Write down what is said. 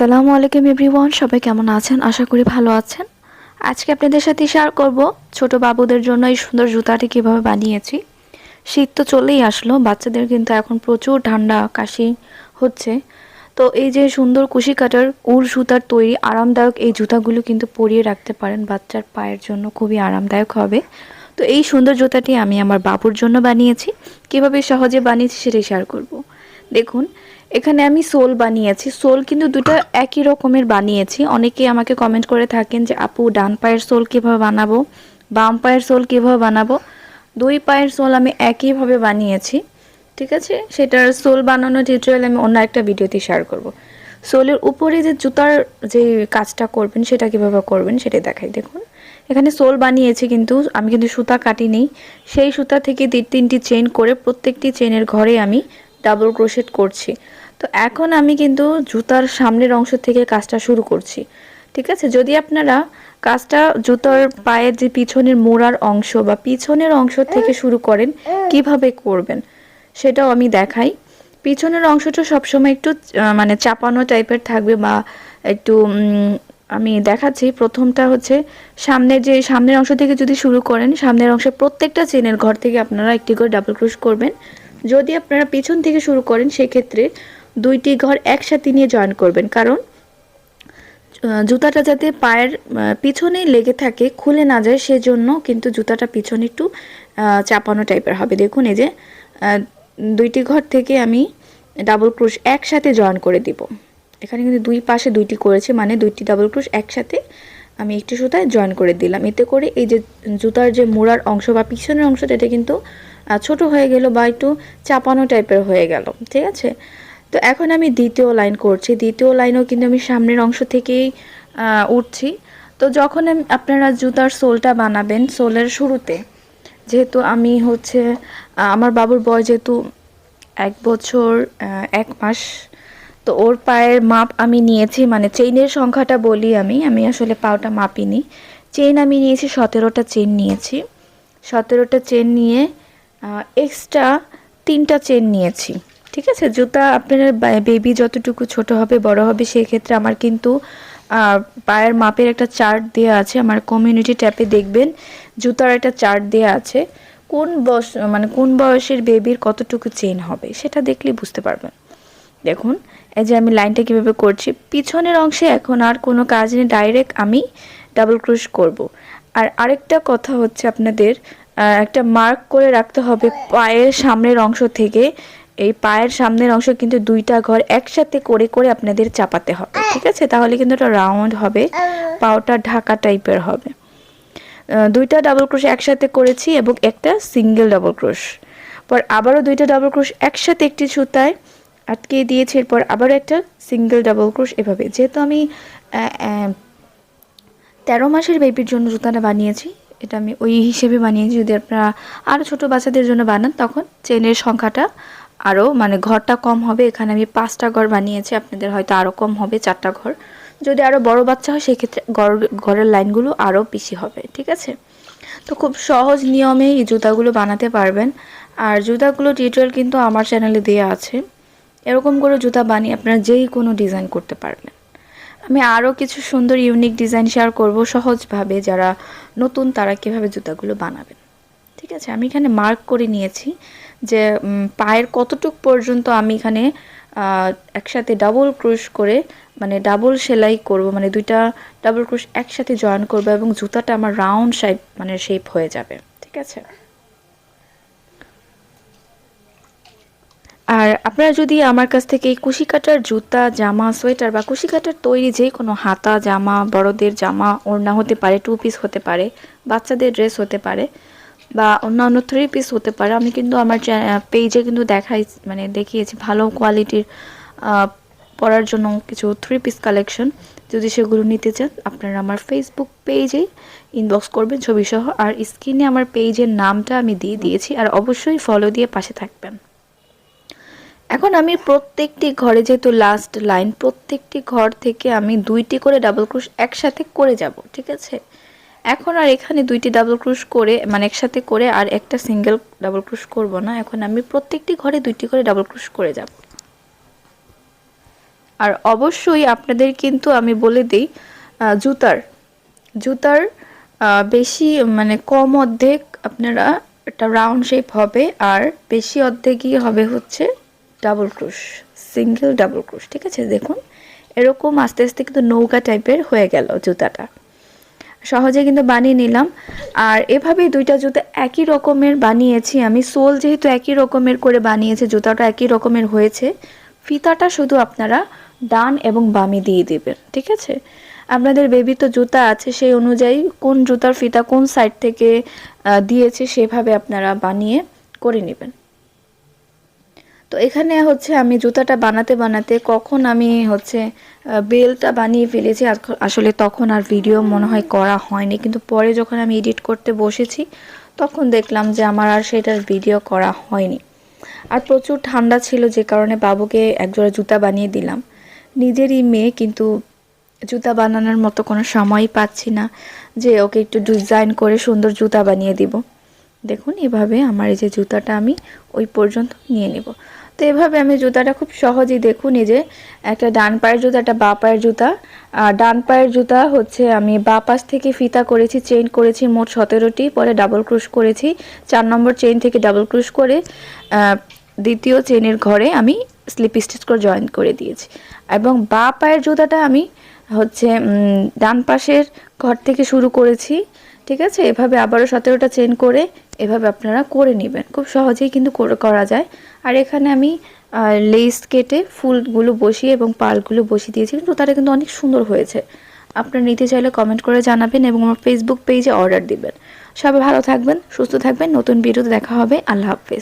আসসালামু আলাইকুম এভরিওয়ান, সবাই কেমন আছেন? আশা করি ভালো আছেন। আজকে আপনাদের সাথে শেয়ার করব ছোট বাবুদের জন্য এই সুন্দর জুতাটি কীভাবে বানিয়েছি। শীত তো চলেই আসলো, বাচ্চাদের কিন্তু এখন প্রচুর ঠান্ডা, কাশি হচ্ছে। তো এই যে সুন্দর কুশি কাটার উর সুতার তৈরি, আরামদায়ক এই জুতাগুলো কিন্তু পরিয়ে রাখতে পারেন বাচ্চার পায়ের জন্য, খুবই আরামদায়ক হবে। তো এই সুন্দর জুতাটি আমি আমার বাবুর জন্য বানিয়েছি। কীভাবে সহজে বানিয়েছি সেটাই শেয়ার করব। দেখুন, এখানে আমি সোল বানিয়েছি। সোল কিন্তু দুটো একই রকমের বানিয়েছি। অনেকেই আমাকে কমেন্ট করে থাকেন যে, আপু, ডান পায়ের সোল কীভাবে বানাবো? বাম পায়ের সোল কীভাবে বানাবো? দুই পায়ের সোল আমি একইভাবে বানিয়েছি, ঠিক আছে? সেটার সোল বানানোর টিউটোরিয়াল আমি অন্য একটা ভিডিওতে শেয়ার করব। সোলের উপরে যে জুতার যে কাজটা করবেন, সেটা কীভাবে করবেন সেটা দেখাই। দেখুন, এখানে সোল বানিয়েছি কিন্তু, আমি কিন্তু সুতা কাটি কাটিনি। সেই সুতা থেকে তিনটি চেন করে প্রত্যেকটি চেনের ঘরে আমি ডাবল ক্রোশেট করছি। তো এখন আমি কিন্তু জুতার সামনের অংশ থেকে কাজটা শুরু করছি। ঠিক আছে? যদি আপনারা কাজটা জুতার পায়ের যে পিছনের মোড়ার অংশ বা পিছনের অংশ থেকে শুরু করেন, কীভাবে করবেন সেটাও আমি দেখাই। পিছনের অংশটা সবসময় একটু মানে চাপানো টাইপের থাকবে বা একটু আমি দেখাচ্ছি। প্রথমটা হচ্ছে সামনের যে সামনের অংশ থেকে যদি শুরু করেন, সামনের অংশে প্রত্যেকটা চেনের ঘর থেকে আপনারা একটি করে ডাবল ক্রোশ করবেন। যদি আপনারা পিছন থেকে শুরু করেন সেক্ষেত্রে দুইটি ঘর একসাথে নিয়ে জয়েন করবেন। কারণ জুতাটা যাতে পায়ের আহ, পিছনেই লেগে থাকে খুলে না যায় সেজন্য কিন্তু জুতাটা পিছনে একটু চাপানো টাইপের হবে। দেখুন এই যে দুইটি ঘর থেকে আমি ডাবল ক্রোশ একসাথে জয়েন করে দিব। এখানে কিন্তু দুই পাশে দুইটি করেছি মানে দুইটি ডাবল ক্রোশ একসাথে আমি একটি সুতায় জয়েন করে দিলাম। এতে করে এই যে জুতার যে মোড়ার অংশ বা পিছনের অংশটা এটা কিন্তু ছোট হয়ে গেল বা একটু চাপানো টাইপের হয়ে গেল, ঠিক আছে? তো এখন আমি দ্বিতীয় লাইন করছি। দ্বিতীয় লাইনও কিন্তু আমি সামনের অংশ থেকেই উঠছি। তো যখন আপনারা জুতার সোলটা বানাবেন, সোলের শুরুতে, যেহেতু আমি হচ্ছে আমার বাবুর বয় যেহেতু এক বছর এক মাস, তো ওর পায়ের মাপ আমি নিয়েছি মানে চেইনের সংখ্যাটা বলি আমি আমি আসলে পাওটা মাপিনি। চেইন আমি নিয়েছি, সতেরোটা চেন নিয়েছি। সতেরোটা চেন নিয়ে এক্সট্রা তিনটা চেন নিয়েছি, ঠিক আছে? জুতা আপনার বেবি যতটুকু ছোট হবে, বড় হবে সেই ক্ষেত্রে আমার কিন্তু পায়ের মাপের একটা চার্ট দেওয়া আছে, আমার কমিউনিটি ট্যাপে দেখবেন, জুতার একটা চার্ট দেওয়া আছে, কোন বয়স মানে কোন বয়সের বেবির কতটুকু চেন হবে, সেটা দেখলেই বুঝতে পারবেন। দেখুন, এই যে আমি লাইনটা কীভাবে করছি, পিছনের অংশে এখন আর কোনো কাজ নেই ডাইরেক্ট আমি ডাবল ক্রুশ করব। আর আরেকটা কথা হচ্ছে আপনাদের একটা মার্ক করে রাখতে হবে পায়ের সামনের অংশ থেকে। এই পায়ের সামনের অংশ কিন্তু দুইটা ঘর একসাথে করে করে আপনাদের চাপাতে হবে, ঠিক আছে? তাহলে কিন্তু এটা রাউন্ড হবে, পাওটা ঢাকা টাইপের হবে। দুইটা ডাবল ক্রোশ একসাথে করেছি এবং একটা সিঙ্গেল ডাবল ক্রোশ পর আবারও দুইটা ডাবল ক্রোশ একসাথে একটি সুতায় আটকে দিয়েছি, এরপর আবারও একটা সিঙ্গেল ডাবল ক্রোশ এভাবে। যেহেতু আমি তেরো মাসের বেবির জন্য জুতাটা বানিয়েছি এটা আমি ওই হিসেবে বানিয়েছি যদি আপনারা আরও ছোটো বাচ্চাদের জন্য বানান, তখন চেনের সংখ্যাটা আরও মানে ঘরটা কম হবে। এখানে আমি পাঁচটা ঘর বানিয়েছি, আপনাদের হয়তো আরও কম হবে, চারটা ঘর। যদি আরও বড় বাচ্চা হয়, সেক্ষেত্রে ঘর, ঘরের লাইনগুলো আরও বেশি হবে, ঠিক আছে? তো খুব সহজ নিয়মে এই জুতাগুলো বানাতে পারবেন। আর জুতাগুলো টিউটোরিয়াল কিন্তু আমার চ্যানেলে দেওয়া আছে। এরকম করে জুতা বানিয়ে আপনারা যেই কোনো ডিজাইন করতে পারবেন। আমি আরও কিছু সুন্দর ইউনিক ডিজাইন শেয়ার করব সহজভাবে যারা নতুন, তারা কীভাবে জুতাগুলো বানাবেন। ঠিক আছে? আমি এখানে মার্ক করে নিয়েছি যে পায়ের কতটুক পর্যন্ত আমি এখানে একসাথে ডাবল ক্রুশ করে মানে ডাবল সেলাই করব মানে দুইটা ডাবল ক্রুশ একসাথে জয়েন করব এবং জুতাটা আমার রাউন্ড শেপ মানে শেপ হয়ে যাবে। ঠিক আছে? আর আপনারা যদি আমার কাছ থেকে এই কুশি কাটার জুতা, জামা, সোয়েটার বা কুশি কাটার তৈরি যে কোনো হাতা, জামা, বড়দের জামা ওড়না হতে পারে টু পিস হতে পারে, বাচ্চাদের ড্রেস হতে পারে বা অন্যান্য থ্রি পিস হতে পারে, আমি কিন্তু আমার পেজে কিন্তু দেখাই মানে দেখিয়েছি ভালো কোয়ালিটির পরার জন্য কিছু থ্রি পিস কালেকশন যদি সেগুলো নিতে চান, আপনারা আমার ফেসবুক পেজে ইনবক্স করবেন ছবি সহ আর স্ক্রিনে আমার পেজের নামটা আমি দিয়ে দিয়েছি, আর অবশ্যই ফলো দিয়ে পাশে থাকবেন। এখন আমি প্রত্যেকটি ঘরে যেহেতু লাস্ট লাইন প্রত্যেকটি ঘর থেকে আমি দুইটি করে ডাবল ক্রুশ একসাথে করে যাব, ঠিক আছে? এখন আর এখানে দুইটি ডাবল ক্রুশ করে মানে একসাথে করে আর একটা সিঙ্গেল ডাবল ক্রুশ করব না, এখন আমি প্রত্যেকটি ঘরে দুইটি করে ডাবল ক্রুশ করে যাব। আর অবশ্যই আপনাদের কিন্তু আমি বলে দিই জুতার জুতার বেশি মানে কম অর্ধেক আপনারা একটা রাউন্ড শেপ হবে, আর বেশি অর্ধেকই হবে হচ্ছে ডাবল ক্রুশ, সিঙ্গেল ডাবল ক্রুশ, ঠিক আছে? দেখুন, এরকম আস্তে আস্তে কিন্তু নৌকা টাইপের হয়ে গেল জুতাটা। সহজে কিন্তু বানিয়ে নিলাম। আর এভাবেই দুইটা জুতা একই রকমের বানিয়েছি আমি। সোল যেহেতু একই রকমের করে বানিয়েছি, জুতাটা একই রকমের হয়েছে। ফিতাটা শুধু আপনারা ডান এবং বামে দিয়ে দেবেন, ঠিক আছে? আপনাদের বেবি তো জুতা আছে, সেই অনুযায়ী কোন জুতার ফিতা কোন সাইড থেকে দিয়েছে সেভাবে আপনারা বানিয়ে করে নেবেন। তো এখানে হচ্ছে আমি জুতাটা বানাতে বানাতে কখন আমি হচ্ছে বেলটা বানিয়ে ফেলেছি আসলে তখন আর ভিডিও মনে হয় করা হয়নি। কিন্তু পরে যখন আমি এডিট করতে বসেছি, তখন দেখলাম যে আমার আর সেটার ভিডিও করা হয়নি। আর প্রচুর ঠান্ডা ছিল যে কারণে বাবুকে একজোড়া জুতা বানিয়ে দিলাম। নিজেরই মেয়ে, কিন্তু জুতা বানানোর মতো কোনো সময়ই পাচ্ছি না যে ওকে একটু ডিজাইন করে সুন্দর জুতা বানিয়ে দিব। দেখুন এভাবে আমার এই যে জুতাটা আমি ওই পর্যন্ত নিয়ে নেব। তো এভাবে আমি জুতাটা খুব সহজেই দেখুন, এই যে একটা ডান পায়ের জুতা, একটা বা পায়ের জুতা। আর ডান পায়ের জুতা হচ্ছে আমি বা পাশ থেকে ফিতা করেছি, চেইন করেছি মোট সতেরোটি, পরে ডাবল ক্রুশ করেছি। চার নম্বর চেইন থেকে ডাবল ক্রুশ করে দ্বিতীয় চেইনের ঘরে আমি স্লিপ স্টিচ করে জয়েন করে দিয়েছি। এবং বা পায়ের জুতাটা আমি হচ্ছে ডান পাশের ঘর থেকে শুরু করেছি ঠিক আছে? এভাবে আবারও সতেরোটা চেন করে এভাবে আপনারা করে নেবেন। খুব সহজেই কিন্তু করে- যায়। আর এখানে আমি লেস কেটে ফুলগুলো বসিয়ে এবং পালগুলো বসিয়ে দিয়েছি। কিন্তু তারা কিন্তু অনেক সুন্দর হয়েছে। আপনারা নিতে চাইলে কমেন্ট করে জানাবেন এবং আমার ফেসবুক পেজে অর্ডার দিবেন। সবাই ভালো থাকবেন, সুস্থ থাকবেন। নতুন ভিডিওতে দেখা হবে। আল্লাহ হাফেজ।